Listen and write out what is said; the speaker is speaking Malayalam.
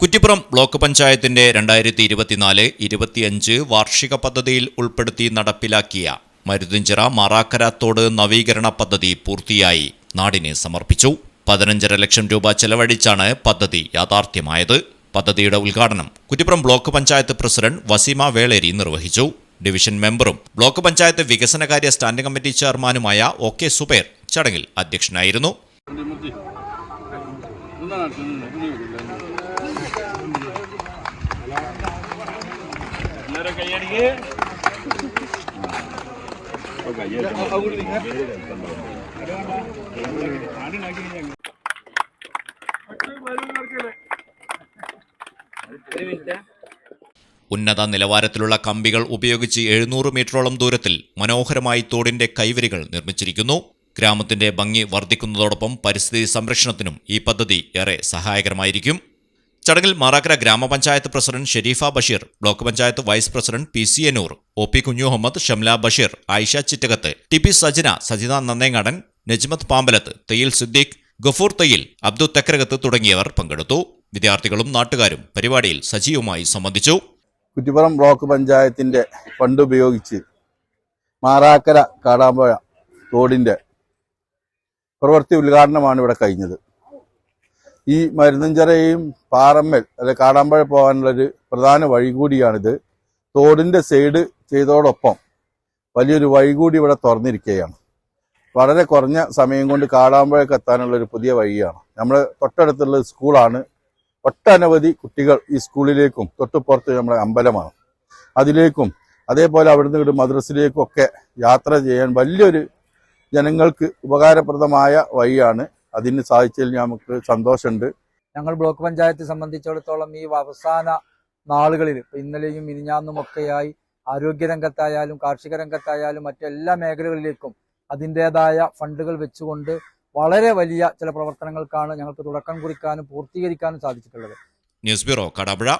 കുറ്റിപ്പുറം ബ്ലോക്ക് പഞ്ചായത്തിന്റെ രണ്ടായിരത്തി ഇരുപത്തിനാല് ഇരുപത്തിയഞ്ച് വാർഷിക പദ്ധതിയിൽ ഉൾപ്പെടുത്തി നടപ്പിലാക്കിയ മരുതിഞ്ചിറ മാറാക്കരാത്തോട് നവീകരണ പദ്ധതി പൂർത്തിയായി. നാടിന് സമർപ്പിച്ചു. പതിനഞ്ചര ലക്ഷം രൂപ ചെലവഴിച്ചാണ് പദ്ധതി യാഥാർത്ഥ്യമായത്. പദ്ധതിയുടെ ഉദ്ഘാടനം കുറ്റിപ്പുറം ബ്ലോക്ക് പഞ്ചായത്ത് പ്രസിഡന്റ് വസീമ വേളേരി നിർവഹിച്ചു. ഡിവിഷൻ മെമ്പറും ബ്ലോക്ക് പഞ്ചായത്ത് വികസനകാര്യ സ്റ്റാൻഡിംഗ് കമ്മിറ്റി ചെയർമാനുമായ ഒ കെ സുബേർ ചടങ്ങിൽ അധ്യക്ഷനായിരുന്നു. ഉന്നത നിലവാരത്തിലുള്ള കമ്പികൾ ഉപയോഗിച്ച് എഴുന്നൂറ് മീറ്ററോളം ദൂരത്തിൽ മനോഹരമായി തോടിന്റെ കൈവരികൾ നിർമ്മിച്ചിരിക്കുന്നു. ഗ്രാമത്തിന്റെ ഭംഗി വർദ്ധിക്കുന്നതോടൊപ്പം പരിസ്ഥിതി സംരക്ഷണത്തിനും ഈ പദ്ധതി ഏറെ സഹായകരമായിരിക്കും. ചടങ്ങിൽ മാറാക്കര ഗ്രാമപഞ്ചായത്ത് president Sherifa Basheer block panchayat vice president P C Enoor O P Kunjuhammed Shamla Basheer Ayisha Chittakath T P Sajana Sajitha Nannengadan Najmath Pambalath Theyyil Siddique Gafoor Thayyil Abdu Thekkarakath തുടങ്ങിയവർ പങ്കെടുത്തു. വിദ്യാർത്ഥികളും നാട്ടുകാരും പരിപാടിയിൽ സജീവമായി സംബന്ധിച്ചു. കുറ്റിപ്പുറം ബ്ലോക്ക് പഞ്ചായത്തിന്റെ ഫണ്ട് ഉപയോഗിച്ച് മാറാക്കര കാടാമ്പുഴ തോടിന്റെ പ്രവൃത്തി ഉദ്ഘാടനമാണ് ഇവിടെ കഴിഞ്ഞത്. ഈ മരുന്നഞ്ചിറയും പാറമ്മൽ അല്ലെ കാടാമ്പഴ പോകാനുള്ളൊരു പ്രധാന വഴി കൂടിയാണിത് തോടിന്റെ സൈഡ് ചെയ്തതോടൊപ്പം വലിയൊരു വഴി കൂടി ഇവിടെ തുറന്നിരിക്കുകയാണ്. വളരെ കുറഞ്ഞ സമയം കൊണ്ട് കാടാമ്പഴക്ക് എത്താനുള്ളൊരു പുതിയ വഴിയാണ്. നമ്മൾ തൊട്ടടുത്തുള്ള സ്കൂളാണ്. ഒട്ടനവധി കുട്ടികൾ ഈ സ്കൂളിലേക്കും തൊട്ടുപുറത്ത് നമ്മുടെ അമ്പലമാണ്. അതിലേക്കും അതേപോലെ അവിടുന്ന് ഇവിടെ മദ്രസിലേക്കും ഒക്കെ യാത്ര ചെയ്യാൻ വലിയൊരു ജനങ്ങൾക്ക് ഉപകാരപ്രദമായ വഴിയാണ് അതിന് സാധിച്ചതിൽ നമുക്ക് സന്തോഷമുണ്ട്. ഞങ്ങൾ ബ്ലോക്ക് പഞ്ചായത്തെ സംബന്ധിച്ചിടത്തോളം ഈ അവസാന നാളുകളിൽ ഇപ്പൊ ഇന്നലെയും മിനിഞ്ഞാന്നും ഒക്കെയായി ആരോഗ്യരംഗത്തായാലും കാർഷിക രംഗത്തായാലും മറ്റെല്ലാ മേഖലകളിലേക്കും അതിന്റെതായ ഫണ്ടുകൾ വെച്ചുകൊണ്ട് വളരെ വലിയ ചില പ്രവർത്തനങ്ങൾക്കാണ് ഞങ്ങൾക്ക് തുടക്കം കുറിക്കാനും പൂർത്തീകരിക്കാനും സാധിച്ചിട്ടുള്ളത്. News bureau Kadampuzha